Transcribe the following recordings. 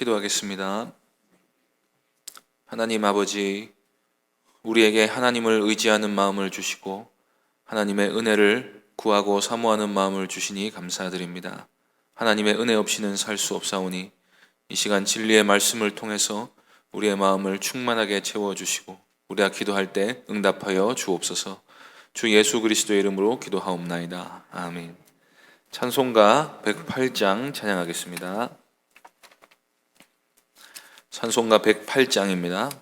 기도하겠습니다. 하나님 아버지, 우리에게 하나님을 의지하는 마음을 주시고 하나님의 은혜를 구하고 사모하는 마음을 주시니 감사드립니다. 하나님의 은혜 없이는 살 수 없사오니 이 시간 진리의 말씀을 통해서 우리의 마음을 충만하게 채워 주시고 우리가 기도할 때 응답하여 주옵소서. 주 예수 그리스도의 이름으로 기도하옵나이다. 아멘. 찬송가 108장 찬양하겠습니다. 찬송가 108장입니다.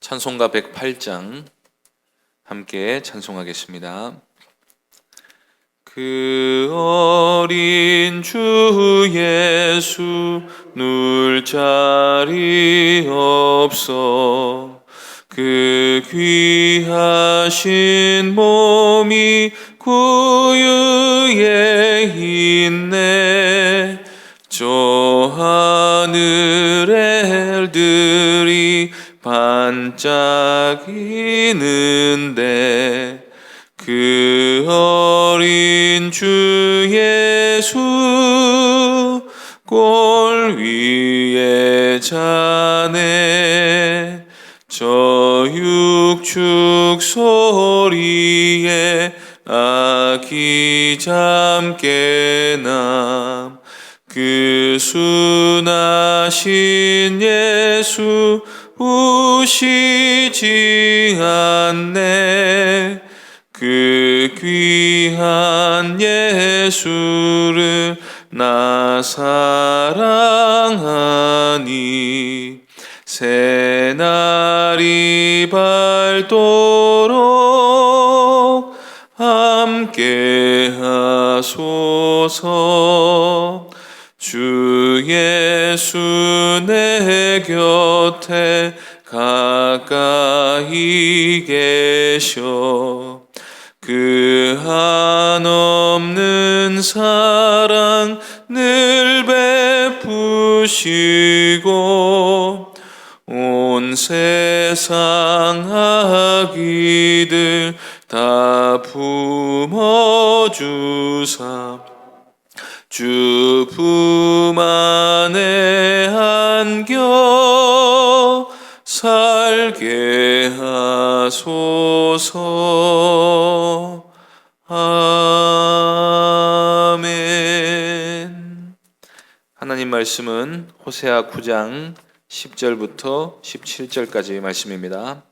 찬송가 108장 함께 찬송하겠습니다. 그 어린 주 예수 눌 자리 없어 그 귀하신 몸이 구유에 있네. 저 하늘의 별들이 반짝이는데 그 어린 주 예수 골 위에 자네 저 육축 소리에 아기 잠깨 남 그 순하신 예수 우시지 않네. 그 귀한 예수를 나 사랑하니 새날이 밝도록 함께 하소서. 주 예수 내 곁에 가까이 계셔. 그 한없는 사랑 늘 베푸시고 온 세상 아기들 다 품어주사. 주 품 안에 안겨 살게 하소서. 아멘. 하나님 말씀은 호세아 9장 10절부터 17절까지 말씀입니다.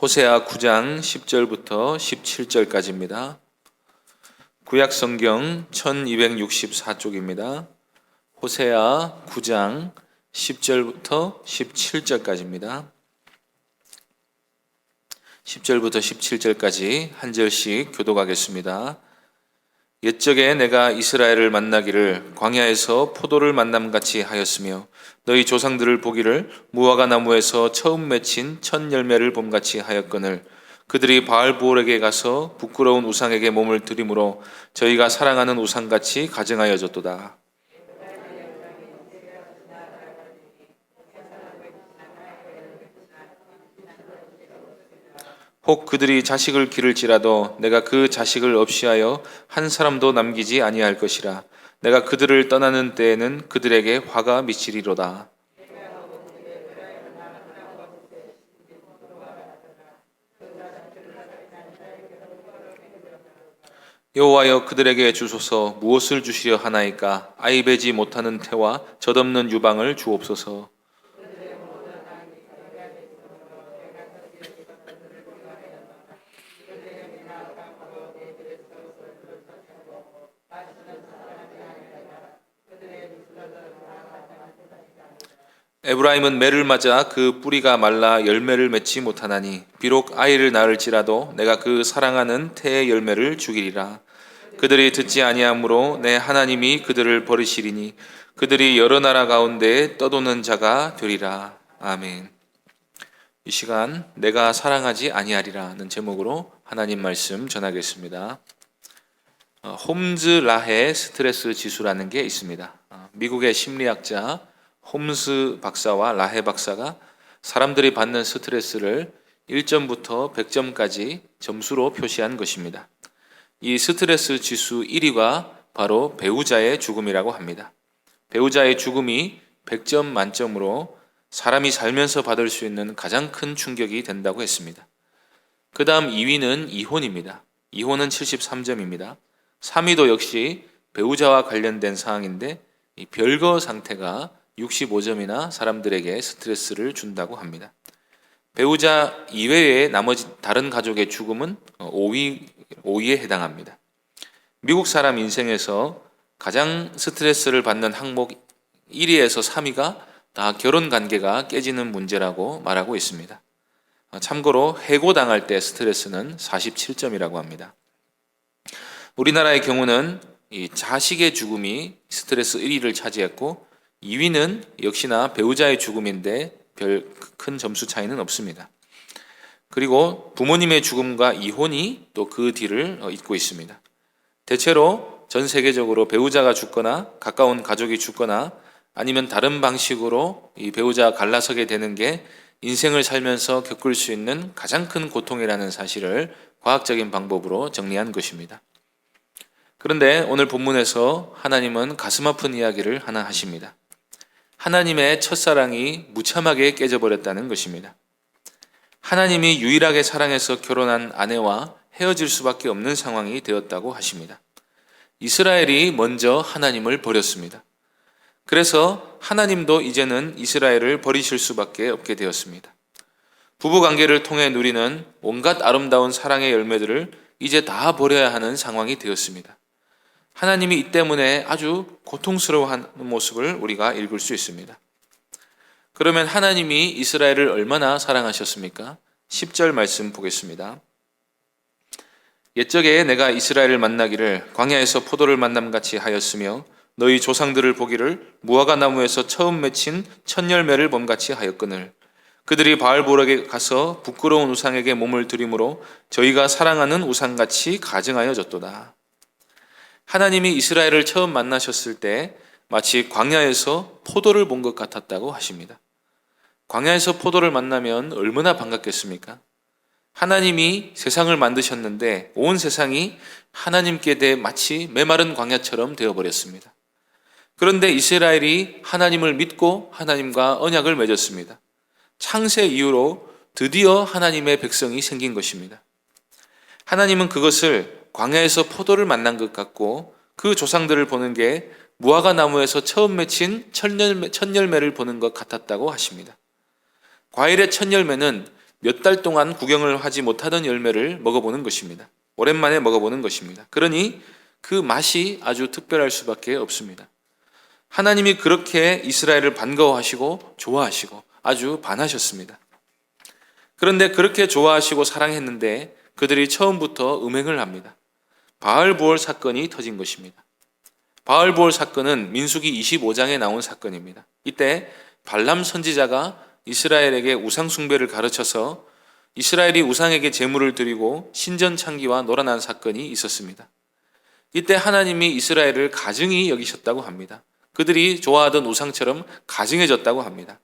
호세아 9장 10절부터 17절까지입니다. 구약 성경 1264쪽입니다. 호세아 9장 10절부터 17절까지입니다. 10절부터 17절까지 한 절씩 교독하겠습니다. 옛적에 내가 이스라엘을 만나기를 광야에서 포도를 만남 같이 하였으며 너희 조상들을 보기를 무화과 나무에서 처음 맺힌 첫 열매를 봄같이 하였거늘 그들이 바알 부올에게 가서 부끄러운 우상에게 몸을 들이므로 저희가 사랑하는 우상같이 가증하여졌도다. 혹 그들이 자식을 기를지라도 내가 그 자식을 없이하여 한 사람도 남기지 아니할 것이라 내가 그들을 떠나는 때에는 그들에게 화가 미치리로다. 여호와여 그들에게 주소서 무엇을 주시려 하나이까 아이 베지 못하는 태와 젖없는 유방을 주옵소서. 에브라임은 매를 맞아 그 뿌리가 말라 열매를 맺지 못하나니 비록 아이를 낳을지라도 내가 그 사랑하는 태의 열매를 죽이리라. 그들이 듣지 아니하므로 내 하나님이 그들을 버리시리니 그들이 여러 나라 가운데 떠도는 자가 되리라. 아멘. 이 시간 내가 사랑하지 아니하리라는 제목으로 하나님 말씀 전하겠습니다. 어, 홈즈 라해 스트레스 지수라는 게 있습니다. 어, 미국의 심리학자 홈스 박사와 라해 박사가 사람들이 받는 스트레스를 1점부터 100점까지 점수로 표시한 것입니다. 이 스트레스 지수 1위가 바로 배우자의 죽음이라고 합니다. 배우자의 죽음이 100점 만점으로 사람이 살면서 받을 수 있는 가장 큰 충격이 된다고 했습니다. 그 다음 2위는 이혼입니다. 이혼은 73점입니다. 3위도 역시 배우자와 관련된 사항인데 이 별거 상태가 65점이나 사람들에게 스트레스를 준다고 합니다. 배우자 이외의 나머지 다른 가족의 죽음은 5위, 5위에 해당합니다. 미국 사람 인생에서 가장 스트레스를 받는 항목 1위에서 3위가 다 결혼 관계가 깨지는 문제라고 말하고 있습니다. 참고로 해고당할 때 스트레스는 47점이라고 합니다. 우리나라의 경우는 이 자식의 죽음이 스트레스 1위를 차지했고 2위는 역시나 배우자의 죽음인데 별 큰 점수 차이는 없습니다. 그리고 부모님의 죽음과 이혼이 또 그 뒤를 어, 잇고 있습니다. 대체로 전 세계적으로 배우자가 죽거나 가까운 가족이 죽거나 아니면 다른 방식으로 이 배우자가 갈라서게 되는 게 인생을 살면서 겪을 수 있는 가장 큰 고통이라는 사실을 과학적인 방법으로 정리한 것입니다. 그런데 오늘 본문에서 하나님은 가슴 아픈 이야기를 하나 하십니다. 하나님의 첫사랑이 무참하게 깨져버렸다는 것입니다. 하나님이 유일하게 사랑해서 결혼한 아내와 헤어질 수밖에 없는 상황이 되었다고 하십니다. 이스라엘이 먼저 하나님을 버렸습니다. 그래서 하나님도 이제는 이스라엘을 버리실 수밖에 없게 되었습니다. 부부 관계를 통해 누리는 온갖 아름다운 사랑의 열매들을 이제 다 버려야 하는 상황이 되었습니다. 하나님이 이 때문에 아주 고통스러워하는 모습을 우리가 읽을 수 있습니다. 그러면 하나님이 이스라엘을 얼마나 사랑하셨습니까? 10절 말씀 보겠습니다. 옛적에 내가 이스라엘을 만나기를 광야에서 포도를 만남 같이 하였으며 너희 조상들을 보기를 무화과 나무에서 처음 맺힌 첫 열매를 범같이 하였거늘 그들이 바알보락에 가서 부끄러운 우상에게 몸을 들이므로 저희가 사랑하는 우상같이 가증하여졌도다. 하나님이 이스라엘을 처음 만나셨을 때 마치 광야에서 포도를 본 것 같았다고 하십니다. 광야에서 포도를 만나면 얼마나 반갑겠습니까? 하나님이 세상을 만드셨는데 온 세상이 하나님께 대해 마치 메마른 광야처럼 되어버렸습니다. 그런데 이스라엘이 하나님을 믿고 하나님과 언약을 맺었습니다. 창세 이후로 드디어 하나님의 백성이 생긴 것입니다. 하나님은 그것을 광야에서 포도를 만난 것 같고 그 조상들을 보는 게 무화과 나무에서 처음 맺힌 첫 열매, 첫 열매를 보는 것 같았다고 하십니다. 과일의 첫 열매는 몇 달 동안 구경을 하지 못하던 열매를 먹어보는 것입니다. 오랜만에 먹어보는 것입니다. 그러니 그 맛이 아주 특별할 수밖에 없습니다. 하나님이 그렇게 이스라엘을 반가워하시고 좋아하시고 아주 반하셨습니다. 그런데 그렇게 좋아하시고 사랑했는데 그들이 처음부터 음행을 합니다. 바알보올 사건이 터진 것입니다. 바알보올 사건은 민수기 25장에 나온 사건입니다. 이때 발람 선지자가 이스라엘에게 우상 숭배를 가르쳐서 이스라엘이 우상에게 제물을 드리고 신전 창기와 노란한 사건이 있었습니다. 이때 하나님이 이스라엘을 가증히 여기셨다고 합니다. 그들이 좋아하던 우상처럼 가증해졌다고 합니다.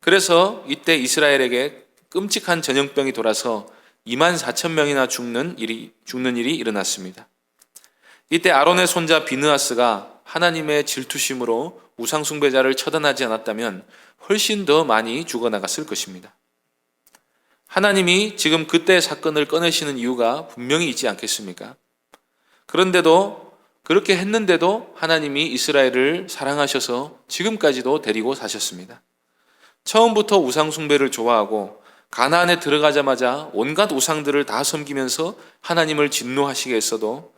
그래서 이때 이스라엘에게 끔찍한 전염병이 돌아서 2만 4천 명이나 죽는 일이 죽는 일이 일어났습니다. 이때 아론의 손자 비느하스가 하나님의 질투심으로 우상 숭배자를 처단하지 않았다면 훨씬 더 많이 죽어나갔을 것입니다. 하나님이 지금 그때 사건을 꺼내시는 이유가 분명히 있지 않겠습니까? 그런데도 그렇게 했는데도 하나님이 이스라엘을 사랑하셔서 지금까지도 데리고 사셨습니다. 처음부터 우상숭배를 좋아하고 가나안에 들어가자마자 온갖 우상들을 다 섬기면서 하나님을 진노하시게 했어도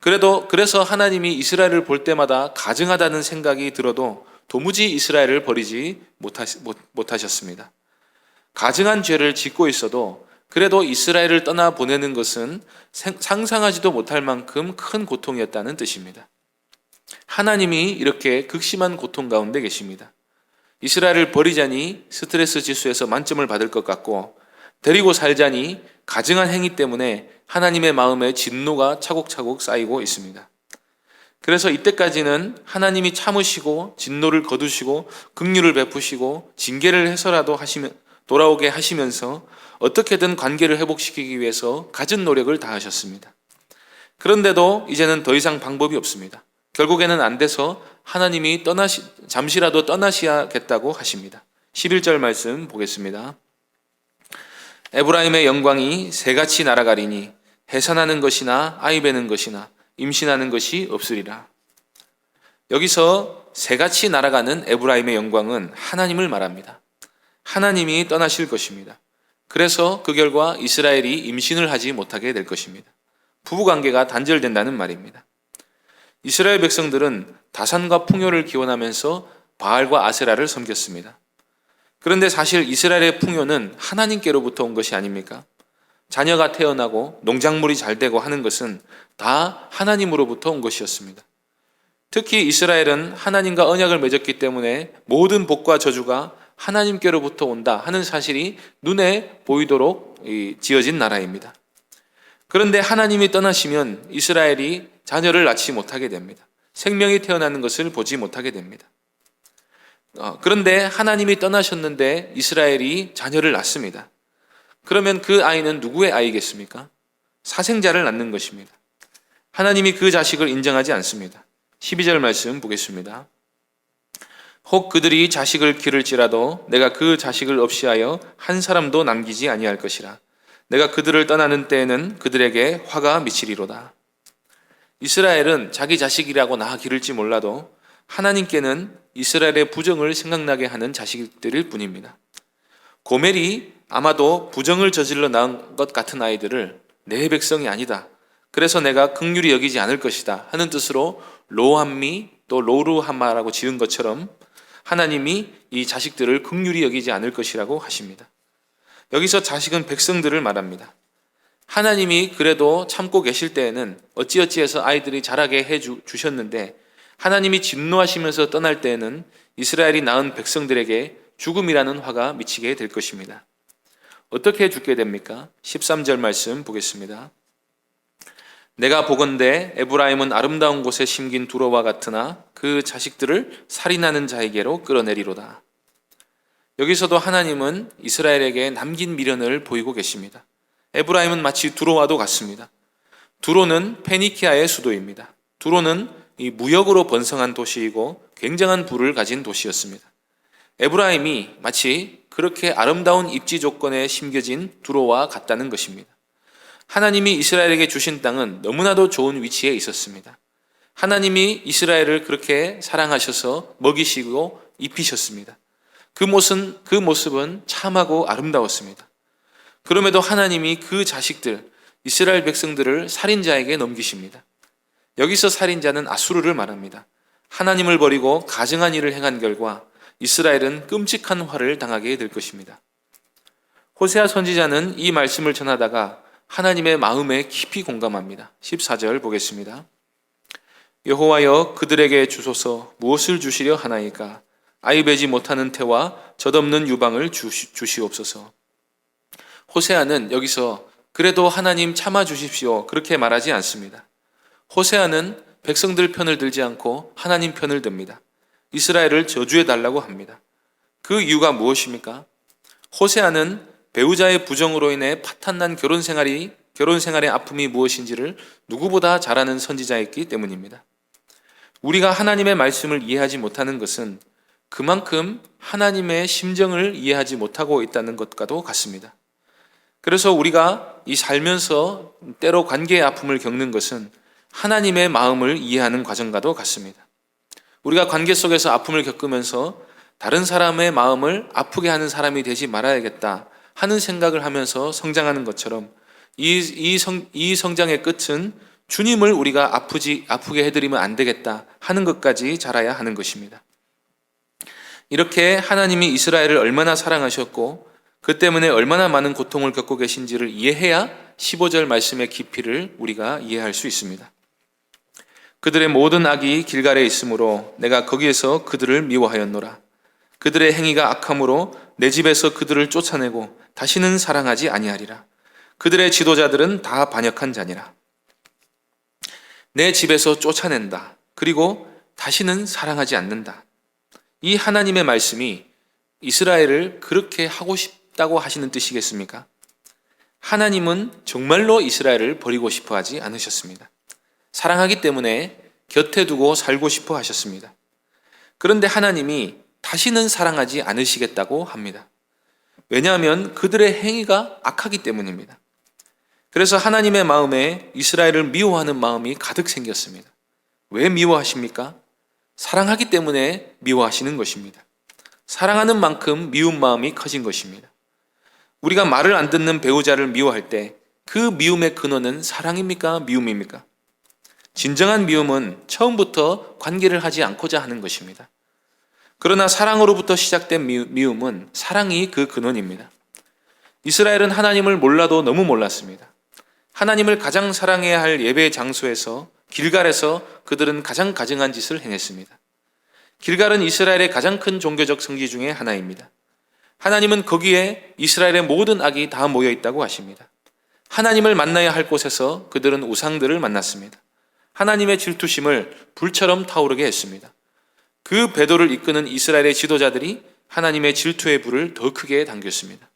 그래도 그래서 하나님이 이스라엘을 볼 때마다 가증하다는 생각이 들어도 도무지 이스라엘을 버리지 못하셨습니다. 가증한 죄를 짓고 있어도 그래도 이스라엘을 떠나 보내는 것은 상상하지도 못할 만큼 큰 고통이었다는 뜻입니다. 하나님이 이렇게 극심한 고통 가운데 계십니다. 이스라엘을 버리자니 스트레스 지수에서 만점을 받을 것 같고 데리고 살자니 가증한 행위 때문에 하나님의 마음에 진노가 차곡차곡 쌓이고 있습니다. 그래서 이때까지는 하나님이 참으시고 진노를 거두시고 긍휼을 베푸시고 징계를 해서라도 하시면 돌아오게 하시면서 어떻게든 관계를 회복시키기 위해서 갖은 노력을 다하셨습니다. 그런데도 이제는 더 이상 방법이 없습니다. 결국에는 안 돼서 하나님이 떠나시, 잠시라도 떠나셔야겠다고 하십니다. 11절 말씀 보겠습니다. 에브라임의 영광이 새같이 날아가리니 해산하는 것이나 아이 베는 것이나 임신하는 것이 없으리라. 여기서 새같이 날아가는 에브라임의 영광은 하나님을 말합니다. 하나님이 떠나실 것입니다. 그래서 그 결과 이스라엘이 임신을 하지 못하게 될 것입니다. 부부 관계가 단절된다는 말입니다. 이스라엘 백성들은 다산과 풍요를 기원하면서 바알과 아세라를 섬겼습니다. 그런데 사실 이스라엘의 풍요는 하나님께로부터 온 것이 아닙니까? 자녀가 태어나고 농작물이 잘 되고 하는 것은 다 하나님으로부터 온 것이었습니다. 특히 이스라엘은 하나님과 언약을 맺었기 때문에 모든 복과 저주가 하나님께로부터 온다 하는 사실이 눈에 보이도록 지어진 나라입니다. 그런데 하나님이 떠나시면 이스라엘이 자녀를 낳지 못하게 됩니다. 생명이 태어나는 것을 보지 못하게 됩니다. 어, 그런데 하나님이 떠나셨는데 이스라엘이 자녀를 낳습니다. 그러면 그 아이는 누구의 아이겠습니까? 사생자를 낳는 것입니다. 하나님이 그 자식을 인정하지 않습니다. 12절 말씀 보겠습니다. 혹 그들이 자식을 기를지라도 내가 그 자식을 없이 하여 한 사람도 남기지 아니할 것이라. 내가 그들을 떠나는 때에는 그들에게 화가 미치리로다. 이스라엘은 자기 자식이라고 나 기를지 몰라도 하나님께는 이스라엘의 부정을 생각나게 하는 자식들일 뿐입니다. 고멜이 아마도 부정을 저질러 낳은 것 같은 아이들을 내 백성이 아니다. 그래서 내가 극률이 여기지 않을 것이다. 하는 뜻으로 로함미 또 로루함마라고 지은 것처럼 하나님이 이 자식들을 극률이 여기지 않을 것이라고 하십니다. 여기서 자식은 백성들을 말합니다. 하나님이 그래도 참고 계실 때에는 어찌어찌해서 아이들이 자라게 해 주셨는데 하나님이 진노하시면서 떠날 때에는 이스라엘이 낳은 백성들에게 죽음이라는 화가 미치게 될 것입니다. 어떻게 죽게 됩니까? 13절 말씀 보겠습니다. 내가 보건대 에브라임은 아름다운 곳에 심긴 두로와 같으나 그 자식들을 살인하는 자에게로 끌어내리로다. 여기서도 하나님은 이스라엘에게 남긴 미련을 보이고 계십니다. 에브라임은 마치 두로와도 같습니다. 두로는 페니키아의 수도입니다. 두로는 이 무역으로 번성한 도시이고 굉장한 부를 가진 도시였습니다. 에브라임이 마치 그렇게 아름다운 입지 조건에 심겨진 두로와 같다는 것입니다. 하나님이 이스라엘에게 주신 땅은 너무나도 좋은 위치에 있었습니다. 하나님이 이스라엘을 그렇게 사랑하셔서 먹이시고 입히셨습니다. 그 모습은, 그 모습은 참하고 아름다웠습니다. 그럼에도 하나님이 그 자식들, 이스라엘 백성들을 살인자에게 넘기십니다. 여기서 살인자는 아수르를 말합니다. 하나님을 버리고 가증한 일을 행한 결과 이스라엘은 끔찍한 화를 당하게 될 것입니다. 호세아 선지자는 이 말씀을 전하다가 하나님의 마음에 깊이 공감합니다. 14절 보겠습니다. 여호와여 그들에게 주소서 무엇을 주시려 하나이까 아이 베지 못하는 태와 젖없는 유방을 주시, 주시옵소서. 호세아는 여기서 그래도 하나님 참아 주십시오 그렇게 말하지 않습니다. 호세아는 백성들 편을 들지 않고 하나님 편을 듭니다. 이스라엘을 저주해 달라고 합니다. 그 이유가 무엇입니까? 호세아는 배우자의 부정으로 인해 파탄난 결혼 생활이 결혼 생활의 아픔이 무엇인지를 누구보다 잘 아는 선지자였기 때문입니다. 우리가 하나님의 말씀을 이해하지 못하는 것은 그만큼 하나님의 심정을 이해하지 못하고 있다는 것과도 같습니다. 그래서 우리가 이 살면서 때로 관계의 아픔을 겪는 것은 하나님의 마음을 이해하는 과정과도 같습니다. 우리가 관계 속에서 아픔을 겪으면서 다른 사람의 마음을 아프게 하는 사람이 되지 말아야겠다 하는 생각을 하면서 성장하는 것처럼 이, 이, 성, 이 성장의 끝은 주님을 우리가 아프지, 아프게 해드리면 안 되겠다 하는 것까지 자라야 하는 것입니다. 이렇게 하나님이 이스라엘을 얼마나 사랑하셨고 그 때문에 얼마나 많은 고통을 겪고 계신지를 이해해야 15절 말씀의 깊이를 우리가 이해할 수 있습니다. 그들의 모든 악이 길갈에 있으므로 내가 거기에서 그들을 미워하였노라. 그들의 행위가 악함으로 내 집에서 그들을 쫓아내고 다시는 사랑하지 아니하리라. 그들의 지도자들은 다 반역한 자니라. 내 집에서 쫓아낸다. 그리고 다시는 사랑하지 않는다. 이 하나님의 말씀이 이스라엘을 그렇게 하고 싶, 싶다고 하시는 뜻이겠습니까? 하나님은 정말로 이스라엘을 버리고 싶어 하지 않으셨습니다. 사랑하기 때문에 곁에 두고 살고 싶어 하셨습니다. 그런데 하나님이 다시는 사랑하지 않으시겠다고 합니다. 왜냐하면 그들의 행위가 악하기 때문입니다. 그래서 하나님의 마음에 이스라엘을 미워하는 마음이 가득 생겼습니다. 왜 미워하십니까? 사랑하기 때문에 미워하시는 것입니다. 사랑하는 만큼 미운 마음이 커진 것입니다. 우리가 말을 안 듣는 배우자를 미워할 때 그 미움의 근원은 사랑입니까? 미움입니까? 진정한 미움은 처음부터 관계를 하지 않고자 하는 것입니다. 그러나 사랑으로부터 시작된 미움은 사랑이 그 근원입니다. 이스라엘은 하나님을 몰라도 너무 몰랐습니다. 하나님을 가장 사랑해야 할 예배 장소에서 길갈에서 그들은 가장 가증한 짓을 행했습니다. 길갈은 이스라엘의 가장 큰 종교적 성지 중의 하나입니다. 하나님은 거기에 이스라엘의 모든 악이 다 모여 있다고 하십니다. 하나님을 만나야 할 곳에서 그들은 우상들을 만났습니다. 하나님의 질투심을 불처럼 타오르게 했습니다. 그 배도를 이끄는 이스라엘의 지도자들이 하나님의 질투의 불을 더 크게 당겼습니다.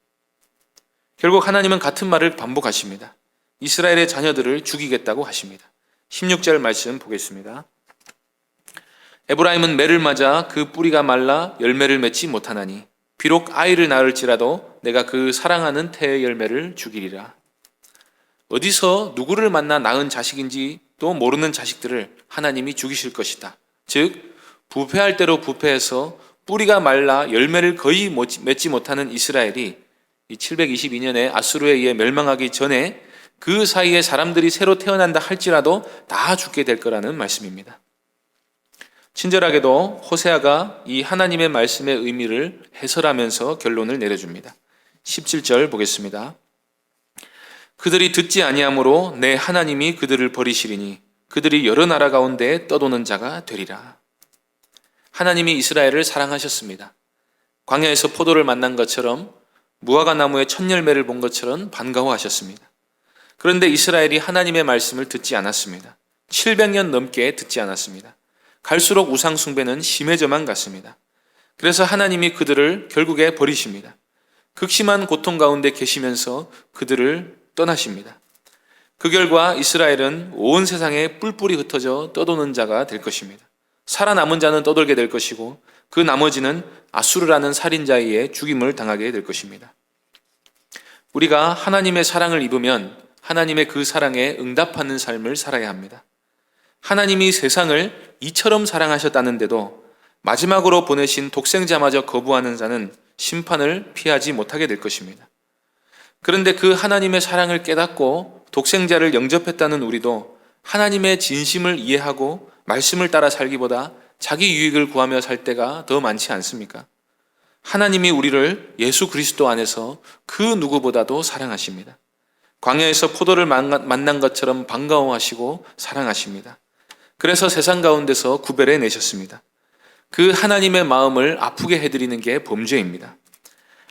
결국 하나님은 같은 말을 반복하십니다. 이스라엘의 자녀들을 죽이겠다고 하십니다. 16절 말씀 보겠습니다. 에브라임은 매를 맞아 그 뿌리가 말라 열매를 맺지 못하나니 비록 아이를 낳을지라도 내가 그 사랑하는 태의 열매를 죽이리라. 어디서 누구를 만나 낳은 자식인지 또 모르는 자식들을 하나님이 죽이실 것이다. 즉 부패할 대로 부패해서 뿌리가 말라 열매를 거의 맺지 못하는 이스라엘이 722년에 아수르에 의해 멸망하기 전에 그 사이에 사람들이 새로 태어난다 할지라도 다 죽게 될 거라는 말씀입니다. 친절하게도 호세아가 이 하나님의 말씀의 의미를 해설하면서 결론을 내려줍니다. 17절 보겠습니다. 그들이 듣지 아니하므로 내 하나님이 그들을 버리시리니 그들이 여러 나라 가운데 떠도는 자가 되리라. 하나님이 이스라엘을 사랑하셨습니다. 광야에서 포도를 만난 것처럼 무화과 나무의 첫 열매를 본 것처럼 반가워하셨습니다. 그런데 이스라엘이 하나님의 말씀을 듣지 않았습니다. 700년 넘게 듣지 않았습니다. 갈수록 우상 숭배는 심해져만 갔습니다. 그래서 하나님이 그들을 결국에 버리십니다. 극심한 고통 가운데 계시면서 그들을 떠나십니다. 그 결과 이스라엘은 온 세상에 뿔뿔이 흩어져 떠도는 자가 될 것입니다. 살아남은 자는 떠돌게 될 것이고 그 나머지는 아수르라는 살인자에 죽임을 당하게 될 것입니다. 우리가 하나님의 사랑을 입으면 하나님의 그 사랑에 응답하는 삶을 살아야 합니다. 하나님이 세상을 이처럼 사랑하셨다는데도 마지막으로 보내신 독생자마저 거부하는 자는 심판을 피하지 못하게 될 것입니다. 그런데 그 하나님의 사랑을 깨닫고 독생자를 영접했다는 우리도 하나님의 진심을 이해하고 말씀을 따라 살기보다 자기 유익을 구하며 살 때가 더 많지 않습니까? 하나님이 우리를 예수 그리스도 안에서 그 누구보다도 사랑하십니다. 광야에서 포도를 만난 것처럼 반가워하시고 사랑하십니다. 그래서 세상 가운데서 구별해 내셨습니다. 그 하나님의 마음을 아프게 해드리는 게 범죄입니다.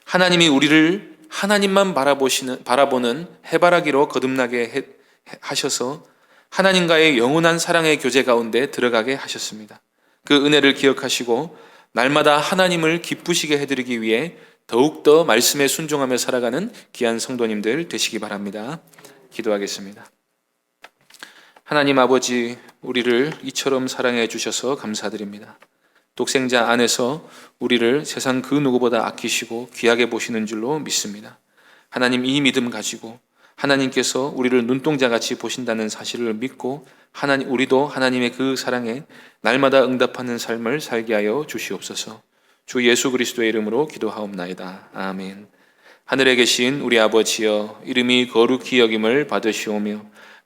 하나님이 우리를 하나님만 바라보시는, 바라보는 해바라기로 거듭나게 해, 하셔서 하나님과의 영원한 사랑의 교제 가운데 들어가게 하셨습니다. 그 은혜를 기억하시고 날마다 하나님을 기쁘시게 해드리기 위해 더욱더 말씀에 순종하며 살아가는 귀한 성도님들 되시기 바랍니다. 기도하겠습니다. 하나님 아버지, 우리를 이처럼 사랑해 주셔서 감사드립니다. 독생자 안에서 우리를 세상 그 누구보다 아끼시고 귀하게 보시는 줄로 믿습니다. 하나님 이 믿음 가지고 하나님께서 우리를 눈동자 같이 보신다는 사실을 믿고 하나님 우리도 하나님의 그 사랑에 날마다 응답하는 삶을 살게 하여 주시옵소서. 주 예수 그리스도의 이름으로 기도하옵나이다. 아멘. 하늘에 계신 우리 아버지여 이름이 거룩히 여김을 받으시오며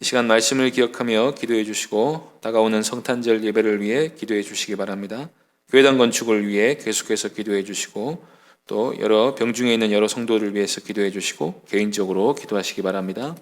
이 시간 말씀을 기억하며 기도해 주시고 다가오는 성탄절 예배를 위해 기도해 주시기 바랍니다. 교회당 건축을 위해 계속해서 기도해 주시고 또 여러 병중에 있는 여러 성도를 위해서 기도해 주시고 개인적으로 기도하시기 바랍니다.